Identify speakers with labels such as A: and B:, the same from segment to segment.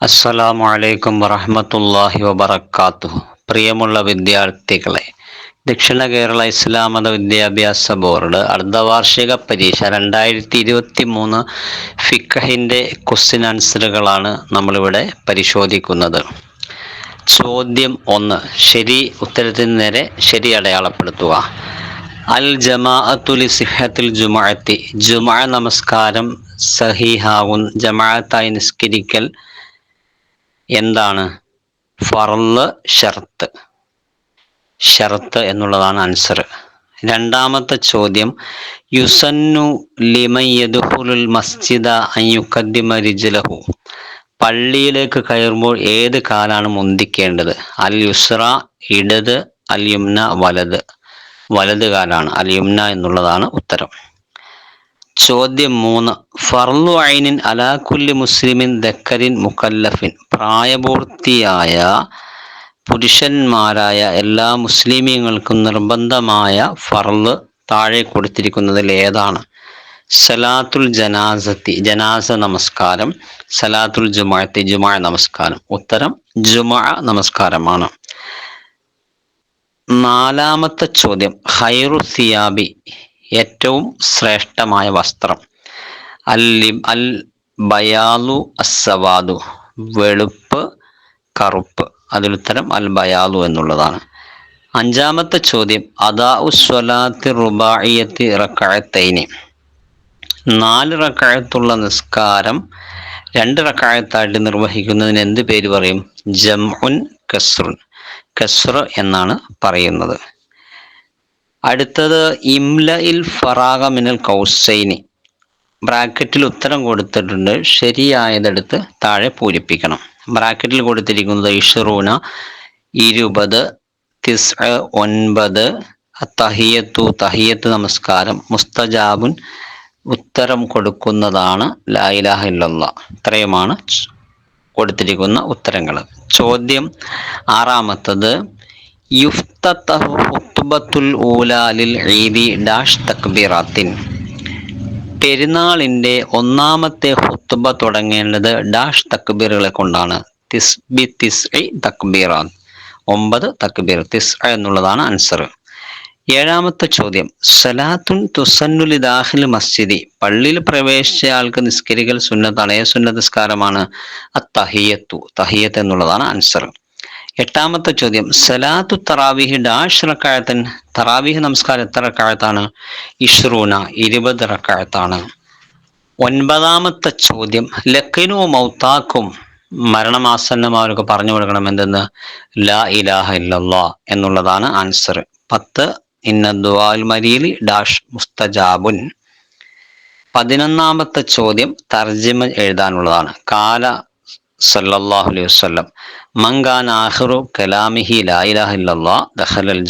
A: അസ്സലാമു അലൈക്കും വറഹ്മത്തുള്ളാഹി വബറകാതുഹു പ്രിയമുള്ള വിദ്യാർത്ഥികളെ ദക്ഷിണ കേരള ഇസ്ലാം മത വിദ്യാഭ്യാസ ബോർഡ് അർദ്ധവാർഷിക പരീക്ഷ രണ്ടായിരത്തി ഇരുപത്തി മൂന്ന് ഫിക്കഹിന്റെ ക്വസ്റ്റ്യൻ ആൻസറുകളാണ് നമ്മളിവിടെ പരിശോധിക്കുന്നത്. ചോദ്യം ഒന്ന് ശരി ഉത്തരത്തിന് നേരെ ശരി അടയാളപ്പെടുത്തുക. അൽ ജമാഅത്തുലി സിഹത്തിൽ ജുമാഅത്തി. ജുമാ നമസ്കാരം സഹീഹാവുൻ. ജമാഅത്തായി നിസ്കരിക്കൽ എന്താണ്? ഫർൾ ഷർത്ത്. ഷർത്ത് എന്നുള്ളതാണ് ആൻസർ. രണ്ടാമത്തെ ചോദ്യം യുസന്നു ലിമയ്യുൽ മസ്ജിദ അയ്യുക്കദ്ദിമ റിജലഹു. പള്ളിയിലേക്ക് കയറുമ്പോൾ ഏത് കാലാണ് മുന്തിക്കേണ്ടത്? അൽ യുസ്ര ഇടത് അൽ യുംന വലത്. വലത് കാലാണ് അൽ യുംന എന്നുള്ളതാണ് ഉത്തരം. ചോദ്യം മൂന്ന് ഫർലു ഐനിൻ അലാഖുല്ലി മുസ്ലിമിൻ ദക്കരിൻ മുക്കല്ലഫിൻ പ്രായപൂർത്തിയായ പുരുഷന്മാരായ എല്ലാ മുസ്ലിമീങ്ങൾക്കും നിർബന്ധമായ ഫർൾ താഴെ കൊടുത്തിരിക്കുന്നതിൽ ഏതാണ്? സലാത്തുൽ ജനാസത്തി ജനാസ നമസ്കാരം. സലാത്തുൽ ജുമാഅത്തി ജുമാ നമസ്കാരം. ഉത്തരം ജുമാ നമസ്കാരമാണ്. നാലാമത്തെ ചോദ്യം ഹൈറു സിയാബി ഏറ്റവും ശ്രേഷ്ഠമായ വസ്ത്രം. അൽ അൽ ബയാലു അസവാദു വെളുപ്പ് കറുപ്പ്. അതിലുത്തരം അൽ ബയാലു എന്നുള്ളതാണ്. അഞ്ചാമത്തെ ചോദ്യം അദാ ഉസ്വലാത്തി റുബായിയത്തി റക്കായത്തൈനി നാല് റക്കായത്തുള്ള നിസ്കാരം രണ്ട് റക്കായത്തായിട്ട് നിർവഹിക്കുന്നതിന് എന്ത് പേര് പറയും? ജംഉൻ കസ്റുൻ. കസ്ർ എന്നാണ് പറയുന്നത്. അടുത്തത് ഇംല ഇൽ ഫറാഗ മിനൽ കൗസൈനി. ബ്രാക്കറ്റിൽ ഉത്തരം കൊടുത്തിട്ടുണ്ട് ശരിയായതെടുത്ത് താഴെ പൂരിപ്പിക്കണം. ബ്രാക്കറ്റിൽ കൊടുത്തിരിക്കുന്നത് ഇഷറൂന ഇരുപത് തിസ് ഒൻപത് തഹിയത്തു തഹിയത്ത് നമസ്കാരം മുസ്തജാബുൻ ഉത്തരം കൊടുക്കുന്നതാണ് ലാ ഇലാഹ ഇല്ലല്ല. ഇത്രയുമാണ് കൊടുത്തിരിക്കുന്ന ഉത്തരങ്ങൾ ചോദ്യം ആറാമത്തത് പെരുന്നാളിന്റെ ഈദി ഡാഷ് തക്ബീറാത്തിൻ. ഒന്നാമത്തെ ഹുത്തുബ തുടങ്ങേണ്ടത് ഡാഷ് തക്ബീറുകളെ കൊണ്ടാണ്. തിസ് ബി തിസ് തക്ബീറാൻ. ഒമ്പത് തക്ബീർ തിസ് എന്നുള്ളതാണ് ആൻസർ ഏഴാമത്തെ ചോദ്യം. സലാത്തുൻ തുസന്നുലി ദാഹിൽ മസ്ജിദി. പള്ളിയിൽ പ്രവേശിച്ച ആൾക്ക് നിസ്കരിക്കൽ സുന്നത്താണ് ഏ സുന്നത്ത് നിസ്കാരമാണ് അത്തഹിയത്തു. തഹിയത്ത് എന്നുള്ളതാണ് ആൻസർ എട്ടാമത്തെ ചോദ്യം. സലാത്തു തറാവിഹി ഡാഷ് റക്കായത്തൻ. തറാവിഹ് നമസ്കാരം എത്ര റക്കായത്താണ്? ഇഷ്റൂന ഇരുപത് റക്കായത്താണ്. ഒൻപതാമത്തെ ചോദ്യം. ലക്കിനു മൗത്താക്കും മരണമാസന്നമാർക്ക് പറഞ്ഞു കൊടുക്കണം എന്തെന്ന് ലാ ഇലാഹ ഇല്ലല്ലാ എന്നുള്ളതാണ് ആൻസർ പത്ത് ഇന്ന ദുആൽ മരീലി ഡാഷ് മുസ്തജാബുൻ. പതിനൊന്നാമത്തെ ചോദ്യം തർജിമ എഴുതാനുള്ളതാണ്. കാല സല്ലല്ലാഹു അലൈഹി കലാമിഹി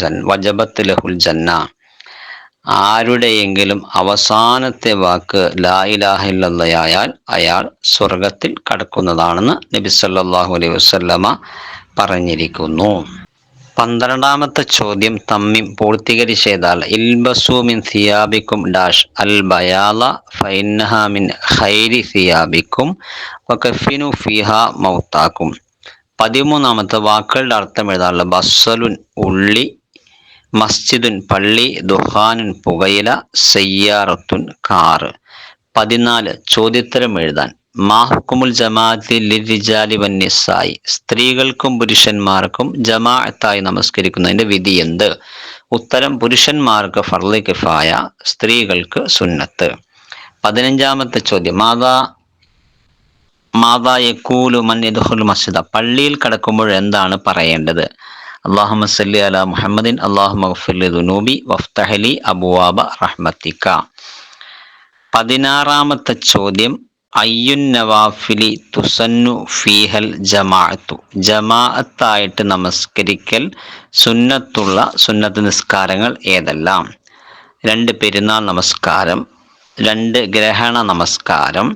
A: ജൻ ലഹുൽ ജന്ന ആരുടെയെങ്കിലും അവസാനത്തെ വാക്ക് ലാ ഇലാഹ ഇല്ലല്ലയായാൽ അയാൾ സ്വർഗത്തിൽ കടക്കുന്നതാണെന്ന് നബി സല്ലല്ലാഹു അലൈഹി വസല്ലമ പറഞ്ഞിരിക്കുന്നു. പന്ത്രണ്ടാമത്തെ ചോദ്യം തമ്മിം പൂർത്തീകരിച്ചതാൽ ഇൽബസു മിൻ സിയാബിക്കും ഡാഷ് അൽ ബയാല ഫൈനഹ മിൻ ഖൈരി സിയാബിക്കും വകഫിനു ഫിഹ മൗത്താക്കും. പതിമൂന്നാമത്തെ വാക്കുകളുടെ അർത്ഥം എഴുതാനുള്ള ബസ്സലുൻ ഉള്ളി മസ്ജിദുൻ പള്ളി ദുഹാനുൻ പുകയില സയ്യാറത്തുൻ കാറ്. പതിനാല് ചോദ്യത്തരം എഴുതാൻ. മാഹുക്കുമുൽ ജമാഅത്തി ലിരിജാലി വന്യസായി സ്ത്രീകൾക്കും പുരുഷന്മാർക്കും ജമാഅത്തായി നമസ്കരിക്കുന്നതിന്റെ വിധി എന്ത്? ഉത്തരം പുരുഷന്മാർക്ക് ഫർലി കിഫായ സ്ത്രീകൾക്ക് സുന്നത്ത്. പതിനഞ്ചാമത്തെ ചോദ്യം. മാതാ മാതാ യക്കൂലു മൻ മസ്ജിദ. പള്ളിയിൽ കടക്കുമ്പോൾ എന്താണ് പറയേണ്ടത്? അള്ളാഹുമ്മ സല്ലി അല മുഹമ്മദിൻ അള്ളാഹുലി ദുനൂബി വഫ്തഹലി അബുവാബ റഹ്മത്തിക്ക പതിനാറാമത്തെ ചോദ്യം. അയ്യുൻ നവാഫിലി തുസന്നു ഫീഹൽ ജമാഅത്തു. ജമാഅത്തായിട്ട് നമസ്കരിക്കൽ സുന്നത്തുള്ള സുന്നത്ത് നിസ്കാരങ്ങൾ ഏതെല്ലാം? രണ്ട് പെരുന്നാൾ നമസ്കാരം രണ്ട് ഗ്രഹണ നമസ്കാരം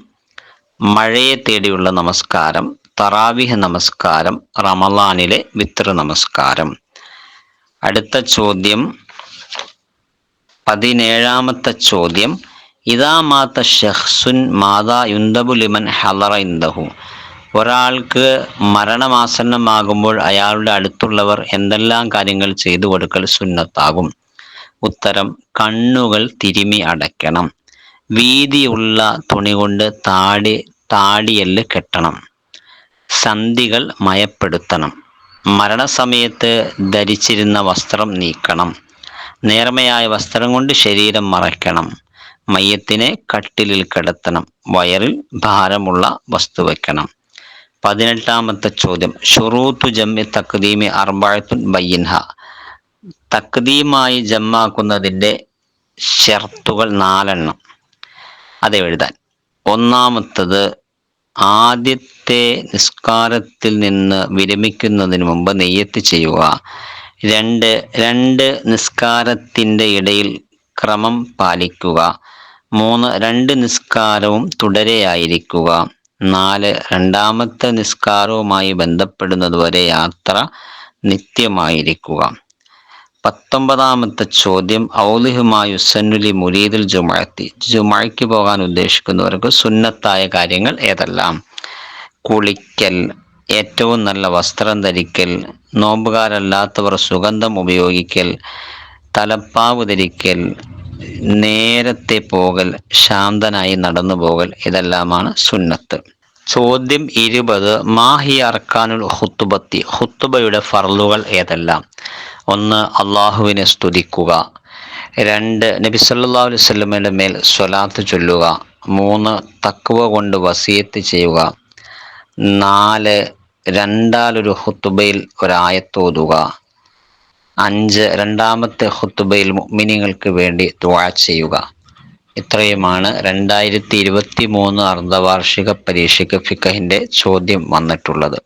A: മഴയെ തേടിയുള്ള നമസ്കാരം തറാവിഹ നമസ്കാരം റമലാനിലെ വിത്ര നമസ്കാരം. അടുത്ത ചോദ്യം പതിനേഴാമത്തെ ചോദ്യം ഇതാ മാത്ത ഷെഹ്സുൻ മാതാ യുന്തബു ലിമൻ ഹലറ ഇന്ദഹു. ഒരാൾക്ക് മരണമാസന്നമാകുമ്പോൾ അയാളുടെ അടുത്തുള്ളവർ എന്തെല്ലാം കാര്യങ്ങൾ ചെയ്തു കൊടുക്കൽ സുന്നത്താകും. ഉത്തരം കണ്ണുകൾ തിരുമി അടയ്ക്കണം. വീതിയുള്ള തുണി കൊണ്ട് താടി താടിയൽ കെട്ടണം. സന്ധികൾ മയപ്പെടുത്തണം. മരണസമയത്ത് ധരിച്ചിരുന്ന വസ്ത്രം നീക്കണം. നേർമയായ വസ്ത്രം കൊണ്ട് ശരീരം മറയ്ക്കണം. മയ്യത്തിനെ കട്ടിലിൽ കിടത്തണം വയറിൽ ഭാരമുള്ള വസ്തു വെക്കണം. പതിനെട്ടാമത്തെ ചോദ്യം. ഷുറൂത്തു ജമ്മി തക്ദീമി അർബായത്തുൻ ബയ്യൻഹ. തക്ദീമായി ജമ്മാക്കുന്നതിന്റെ ഷർത്തുകൾ നാലെണ്ണം. അത് എഴുതാൻ. ഒന്നാമത്തത് ആദ്യത്തെ നിസ്കാരത്തിൽ നിന്ന് വിരമിക്കുന്നതിന് മുമ്പ് നെയ്യത്ത് ചെയ്യുക. രണ്ട് രണ്ട് നിസ്കാരത്തിന്റെ ഇടയിൽ ക്രമം പാലിക്കുക. മൂന്ന് രണ്ട് നിസ്കാരവും തുടരെയായിരിക്കുക. നാല് രണ്ടാമത്തെ നിസ്കാരവുമായി ബന്ധപ്പെടുന്നതുവരെ യാത്ര നിത്യമായിരിക്കുക. പത്തൊമ്പതാമത്തെ ചോദ്യം ഔലിഹുമായി ഉസന്നുലി മുരീദിൽ ജുമഴത്തി ജുമഴയ്ക്ക് പോകാൻ ഉദ്ദേശിക്കുന്നവർക്ക് സുന്നത്തായ കാര്യങ്ങൾ ഏതെല്ലാം? കുളിക്കൽ ഏറ്റവും നല്ല വസ്ത്രം ധരിക്കൽ നോമ്പുകാരല്ലാത്തവർ സുഗന്ധം ഉപയോഗിക്കൽ തലപ്പാവ് ധരിക്കൽ നേരത്തെ പോകൽ ശാന്തനായി നടന്നു പോകൽ ഇതെല്ലാമാണ് സുന്നത്ത്. ചോദ്യം ഇരുപത് മാഹി അർക്കാനുൽ ഹുത്തുബത്തി ഹുത്തുബയുടെ ഫർലുകൾ ഏതെല്ലാം? ഒന്ന് അള്ളാഹുവിനെ സ്തുതിക്കുക. രണ്ട് നബി സല്ലല്ലാഹു അലൈഹി സ്വലമയുടെ മേൽ സ്വലാത്ത് ചൊല്ലുക. മൂന്ന് തക്വ കൊണ്ട് വസിയത്ത് ചെയ്യുക. നാല് രണ്ടാലൊരു ഹുത്തുബയിൽ ഒരായത്തോതുക അഞ്ച് രണ്ടാമത്തെ ഹുത്തുബയിൽ മുഅ്മിനീങ്ങൾക്ക് വേണ്ടി ദുആ ചെയ്യുക. ഇത്രയുമാണ് രണ്ടായിരത്തി ഇരുപത്തി മൂന്ന് അർദ്ധവാർഷിക പരീക്ഷയ്ക്ക് ഫിഖഹിന്റെ ചോദ്യം വന്നിട്ടുള്ളത്.